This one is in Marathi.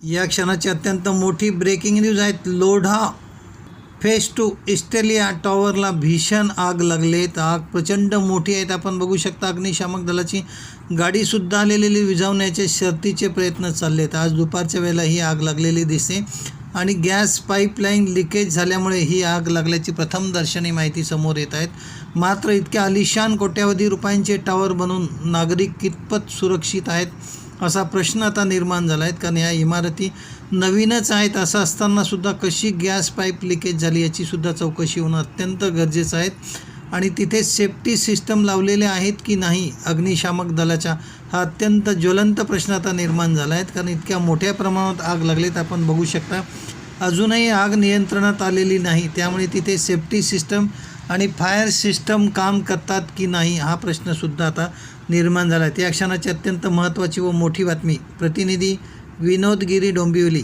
या क्षणाची अत्यंत मोठी ब्रेकिंग न्यूज आहेत लोढा फेस टू इस्टेलिया टॉवरला भीषण आग लागलेत आग प्रचंड मोठी आहेत आपण बघू शकता अग्निशामक दलाची गाडीसुद्धा आलेली विझवण्याचे शर्तीचे प्रयत्न चालले आहेत. आज दुपारच्या वेळेला ही आग लागलेली दिसते आणि गॅस पाईपलाईन लिकेज झाल्यामुळे ही आग लागल्याची प्रथम दर्शनी माहिती समोर येत आहेत. मात्र इतक्या आलिशान कोट्यावधी रुपयांचे टॉवर बनून नागरिक कितपत सुरक्षित आहेत? असा प्रश्न आता निर्माण झाला आहे कारण या इमारती नवीनच आहेत. असं असतानासुद्धा कशी गॅस पाईप लिकेज झाली याचीसुद्धा चौकशी होणं अत्यंत गरजेचं आहे. आणि तिथे सेफ्टी सिस्टम लावलेले आहेत की नाही अग्निशामक दलाच्या हा अत्यंत ज्वलंत प्रश्न आता निर्माण झाला आहे कारण इतक्या मोठ्या प्रमाणात आग लागलीत. आपण बघू शकता अजूनही आग नियंत्रणात आलेली नाही त्यामुळे तिथे सेफ्टी सिस्टम आणि फायर सिस्टम काम करतात की नाही हा प्रश्नसुद्धा आता निर्माण झाला. आहे त्या क्षणाची अत्यंत महत्त्वाची व मोठी बातमी. प्रतिनिधी विनोद गिरी डोंबिवली.